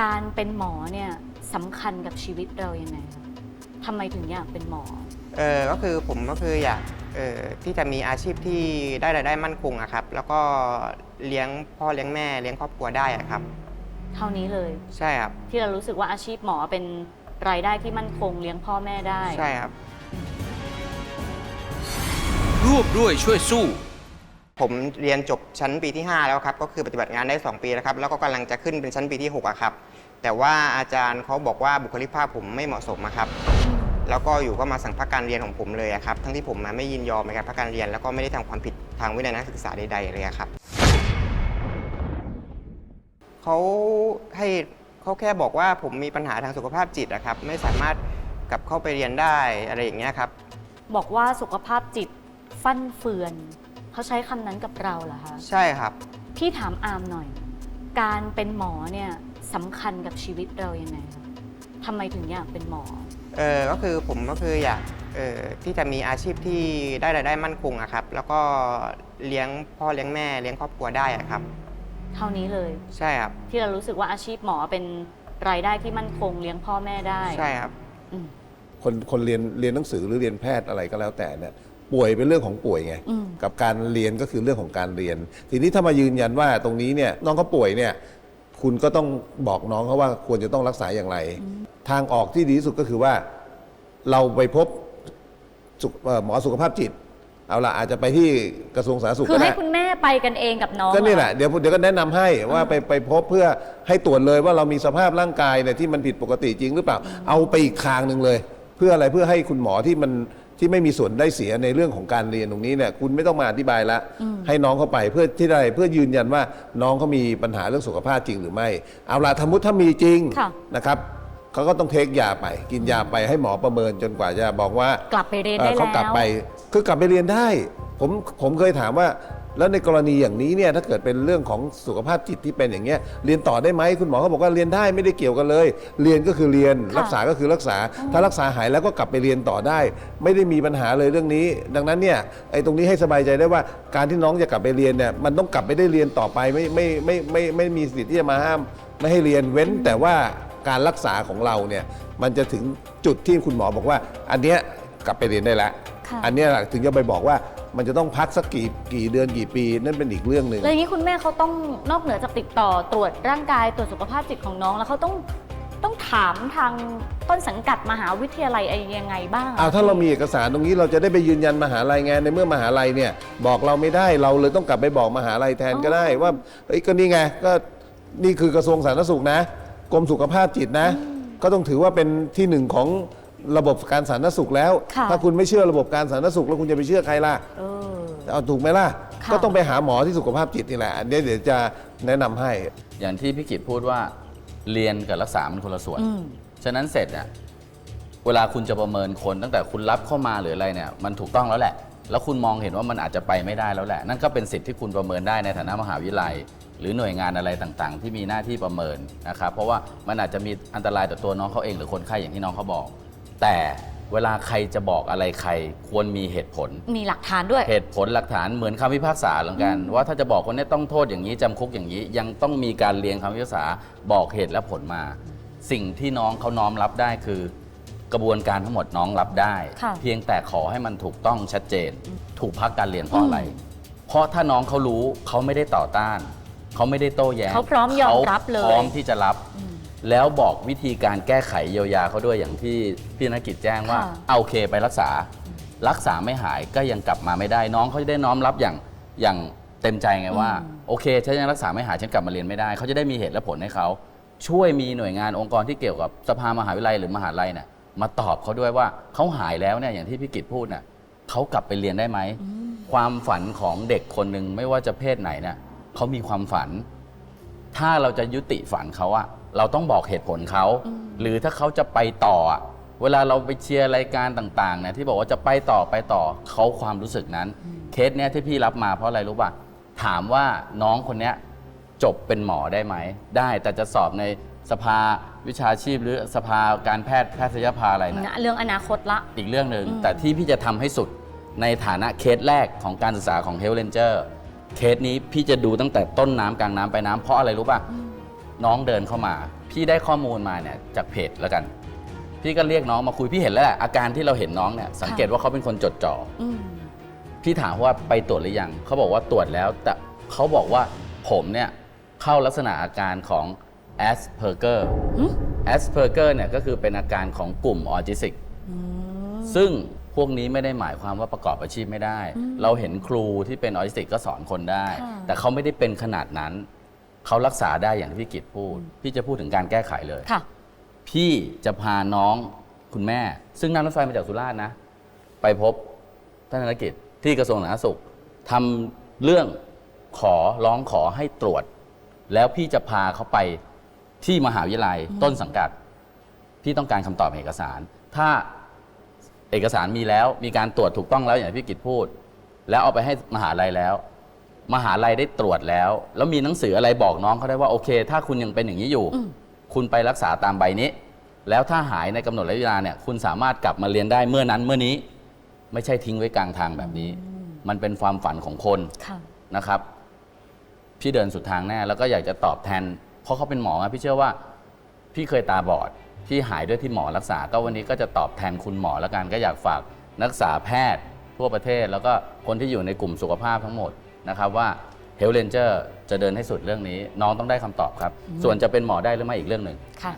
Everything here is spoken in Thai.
การเป็นหมอเนี่ยสำคัญกับชีวิตเรายังไงคะทำไมถึงอยากเป็นหมอ เออก็คือผมก็คืออยากเออที่จะมีอาชีพที่ได้รายได้มั่นคงอะครับ แล้วก็เลี้ยงพ่อเลี้ยงแม่เลี้ยงครอบครัวได้อะครับ เท่านี้เลย ใช่ครับ ที่เรารู้สึกว่าอาชีพหมอเป็นรายได้ที่มั่นคงเลี้ยงพ่อแม่ได้ ใช่ครับ ร่วมด้วยช่วยสู้ ผมเรียนจบชั้นปีที่ 5 แล้วครับ ก็คือปฏิบัติงานได้ 2 ปีแล้วครับ แล้วก็กำลังจะขึ้นเป็นชั้นปีที่6อะครับ แต่ว่าอาจารย์เขาบอกว่าบุคลิกภาพผมไม่เหมาะสมอะครับ แล้วก็อยู่ก็มาสั่งพักการเรียนของผมเลยอะครับ ทั้งที่ผมมาไม่ยินยอมในการพักการเรียน แล้วก็ไม่ได้ทำความผิดทางวินัยนักศึกษาใดๆเลยอะครับ เขาให้เขาแค่บอกว่าผมมีปัญหาทางสุขภาพจิตอะครับ ไม่สามารถกลับเข้าไปเรียนได้อะไรอย่างเงี้ยครับ บอกว่าสุขภาพจิตฟั่นเฟือน เขาใช้คำนั้นกับเราเหรอคะใช่ครับ พี่ถามอามหน่อย การเป็นหมอเนี่ยสำคัญกับชีวิตเรายังไงคะทำไมถึงอยากเป็นหมอ เออก็คือผมก็คืออยากเออที่จะมีอาชีพที่ได้รายได้มั่นคงอะครับ แล้วก็เลี้ยงพ่อเลี้ยงแม่เลี้ยงครอบครัวได้อะครับ เท่านี้เลย ใช่ครับ ที่เรารู้สึกว่าอาชีพหมอเป็นรายได้ที่มั่นคงเลี้ยงพ่อแม่ได้ใช่ครับ อืมคนคนเรียนเรียนหนังสือหรือเรียนแพทย์อะไรก็แล้วแต่เนี่ย ป่วยเป็นเรื่องของป่วยไงอืมกับการเรียนก็คือเรื่องของการเรียน ทีนี้ถ้ามายืนยันว่าตรงนี้เนี่ยน้องเขาป่วยเนี่ยคุณก็ต้องบอกน้องเขาว่าควรจะต้องรักษาอย่างไร ทางออกที่ดีที่สุดก็คือว่า เราไปพบสุขเอ่อหมอสุขภาพจิต เอาละอาจจะไปที่กระทรวงสาธารณสุขคือก็ให้ได้คุณแม่ไปกันเองกับน้องก็นี่แหเรละอเดี๋ยวเดี๋ยวก็แนะนำให้ว่าไปไปพบเพื่อให้ตรวจเลยว่าเรามีสภาพร่างกายเนี่ยที่มันผิดปกติจริงหรือเปล่า เอาไปอีกทางหนึ่งเลย เพื่ออะไรเพื่อให้คุณหมอที่มัน ที่ไม่มีส่วนได้เสียในเรื่องของการเรียนตรงนี้เนี่ยคุณไม่ต้องมาอธิบายละ ให้น้องเข้าไปเพื่อที่ได้เพื่อยืนยันว่าน้องเขามีปัญหาเรื่องสุขภาพจริงหรือไม่ เอาละสมมติถ้ามีจริงค่ะ นะครับเขาก็ต้องเทคยาไป กินยาไปให้หมอประเมินจนกว่าจะบอกว่ากลับไปเรียนเอ่ได้อแล้ว เขากลับไปคือกลับไปเรียนได้ ผมผมเคยถามว่า แล้วในกรณีอย่างนี้เนี่ยถ้าเกิดเป็นเรื่องของสุขภาพจิตที่เป็นอย่างเงี้ยเรียนต่อได้ไหมคุณหมอเขาบอกว่าเรียนได้ไม่ได้เกี่ยวกันเลย เรียนก็คือเรียนค่ะรักษาก็คือรักษา ถ้ารักษาหายแล้วก็กลับไปเรียนต่อได้ ไม่ได้มีปัญหาเลยเรื่องนี้ ดังนั้นเนี่ยไอ้ตรงนี้ให้สบายใจได้ว่าการที่น้องจะกลับไปเรียนเนี่ยมันต้องกลับไปได้เรียนต่อไปไม่ไม่ไม่ไม่ไม่ไม่มีสิทธิ์ที่จะมาห้าม ไม่ให้เรียนเว้นแต่ว่าการรักษาของเราเนี่ยมันจะถึงจุดที่คุณหมอบอกว่า อันเนี้ยกลับไปเรียนได้แล้ว ค่ะ อันเนี้ยแหละถึงจะไปบอกว่า มันจะต้องพักสักกี่กี่เดือนกี่ปี นั่นเป็นอีกเรื่องหนึ่ง แล้วอย่างนี้คุณแม่เขาต้องนอกเหนือจากติดต่อตรวจร่างกายตรวจสุขภาพจิตของน้อง แล้วเขาต้องต้องถามทางต้นสังกัดมหาวิทยาลัยอะไรยังไงบ้างะเอาถ้าเรามีเอกสารตรงนี้เราจะได้ไปยืนยันมหาลัยไงในเมื่อมหาลัยเนี่ยบอกเราไม่ได้เราเลยต้องกลับไปบอกมหาลัยแทนก็ได้ว่าเอ้ยก็นี่ไงก็นี่คือกระทรวงสาธารณสุขนะกรมสุขภาพจิตนะ ก็ต้องถือว่าเป็นที่หนึ่งของ ระบบการสาธารณสุขแล้ว ค่ะ ถ้าคุณไม่เชื่อระบบการสาธารณสุขแล้วคุณจะไปเชื่อใครล่ะ เออ เอาถูกไหมล่ะ ค่ะ ก็ต้องไปหาหมอที่สุขภาพจิตนี่แหละอันนี้เดี๋ยวจะแนะนำให้ อย่างที่พี่กิตพูดว่าเรียนกับรักษามันคนละส่วน อืม ฉะนั้นเสร็จเนี่ยเวลาคุณจะประเมินคนตั้งแต่คุณรับเข้ามาหรืออะไรเนี่ยมันถูกต้องแล้วแหละ แล้วคุณมองเห็นว่ามันอาจจะไปไม่ได้แล้วแหละ นั่นก็เป็นสิทธิ์ที่คุณประเมินได้ในฐานะมหาวิทยาลัย หรือหน่วยงานอะไรต่างๆ ที่มีหน้าที่ประเมินนะครับเพราะว่ามันอาจจะมีอันตรายต่อตัวน้องเขาเองหรือคนไข้อย่างที่น้องเขาบอก แต่เวลาใครจะบอกอะไรใครควรมีเหตุผล มีหลักฐานด้วย เหตุผลหลักฐานเหมือนคำพิพากษาเหมือนกัน ว่าถ้าจะบอกคนนี้ต้องโทษอย่างนี้จำคุกอย่างนี้ ยังต้องมีการเรียงคำพิพากษาบอกเหตุและผลมา สิ่งที่น้องเขาน้อมรับได้คือ กระบวนการทั้งหมดน้องรับได้ ค่ะ เพียงแต่ขอให้มันถูกต้องชัดเจน ถูกพักการเรียนเพราะอะไร เพราะถ้าน้องเขารู้เขาไม่ได้ต่อต้าน เขาไม่ได้โต้แย้งเขาพร้อมยอมรับเลยขาพร้อมที่จะรับ แล้วบอกวิธีการแก้ไขเยียวยาเขาด้วยอย่างที่พี่ธนกิจแจ้งว่าค่ะ เอาโอเคไปรักษา รักษาไม่หายก็ยังกลับมาไม่ได้ น้องเขาจะได้น้อมรับอย่างอย่างเต็มใจไงว่า โอเคฉันยังรักษาไม่หายฉันกลับมาเรียนไม่ได้เขาจะได้มีเหตุและผลให้เขาช่วยมีหน่วยงานองค์กรที่เกี่ยวกับสภามหาวิทยาลัยหรือมหาลัยเนี่ยมาตอบเขาด้วยว่าเขาหายแล้วเนี่ยอย่างที่พี่กิตพูดน่ะเขากลับไปเรียนได้ไหม ความฝันของเด็กคนหนึ่งไม่ว่าจะเพศไหนเนี่ยเขามีความฝัน ถ้าเราจะยุติฝันเขาอะ เราต้องบอกเหตุผลเขา หรือถ้าเขาจะไปต่ออะเวลาเราไปเชียร์รายการต่างๆเนี่ยที่บอกว่าจะไปต่อไปต่อเขาความรู้สึกนั้น เคสเนี้ยที่พี่รับมาเพราะอะไรรู้ป่ะถามว่าน้องคนเนี้ยจบเป็นหมอได้ไหม ได้แต่จะสอบในสภาวิชาชีพหรือสภาการแพทย์แพทยสภาอะไรนะนะ เรื่องอนาคตละ อีกเรื่องหนึ่งอืมแต่ที่พี่จะทำให้สุดในฐานะเคสแรกของการศึกษาของ Health Ranger เคสนี้พี่จะดูตั้งแต่ต้นน้ำกลางน้ำไปลายน้ำเพราะอะไรรู้ป่ะ น้องเดินเข้ามา พี่ได้ข้อมูลมาเนี่ยจากเพจแล้วกัน พี่ก็เรียกน้องมาคุยพี่เห็นแล้วแหละอาการที่เราเห็นน้องเนี่ยสังเกตว่าเขาเป็นคนจดจ่ออืมพี่ถามว่าไปตรวจหรือยังเขาบอกว่าตรวจแล้ว แต่เขาบอกว่าผมเนี่ยเข้าลักษณะอาการของ Asperger หึ Asperger เนี่ยก็คือเป็นอาการของกลุ่มออทิสติกอืมซึ่งพวกนี้ไม่ได้หมายความว่าประกอบอาชีพไม่ได้ เราเห็นครูที่เป็นออทิสติกก็สอนคนได้ค่ะแต่เขาไม่ได้เป็นขนาดนั้น เขารักษาได้อย่างที่พี่กิตพูด พี่จะพูดถึงการแก้ไขเลย ค่ะ พี่จะพาน้องคุณแม่ ซึ่งนั่งรถไฟมาจากสุราษฎร์นะ ไปพบท่านธนกิจที่กระทรวงสาธารณสุขทำเรื่องขอร้องขอให้ตรวจ แล้วพี่จะพาเขาไปที่มหาวิทยาลัยต้นสังกัด พี่ต้องการคำตอบเอกสาร ถ้าเอกสารมีแล้วมีการตรวจถูกต้องแล้วอย่างที่พี่กิตพูด แล้วเอาไปให้มหาลัยแล้ว มหาลัยได้ตรวจแล้ว แล้วมีหนังสืออะไรบอกน้องเขาได้ว่าโอเค ถ้าคุณยังเป็นอย่างนี้อยู่อืมคุณไปรักษาตามใบนี้ แล้วถ้าหายในกำหนดระยะเวลาเนี่ยคุณสามารถกลับมาเรียนได้เมื่อนั้นเมื่อนี้ ไม่ใช่ทิ้งไว้กลางทางแบบนี้ มันเป็นความฝันของคนค่ะ นะครับ พี่เดินสุดทางแน่แล้วก็อยากจะตอบแทน เพราะเขาเป็นหมออะพี่เชื่อว่า พี่เคยตาบอด พี่หายด้วยที่หมอรักษา ก็วันนี้ก็จะตอบแทนคุณหมอแล้วกันก็อยากฝากนักศึกษาแพทย์ทั่วประเทศ แล้วก็คนที่อยู่ในกลุ่มสุขภาพทั้งหมด นะครับว่าเฮลเลนเจอร์จะเดินให้สุดเรื่องนี้ น้องต้องได้คำตอบครับ ส่วนจะเป็นหมอได้หรือไม่อีกเรื่องหนึ่ง ค่ะ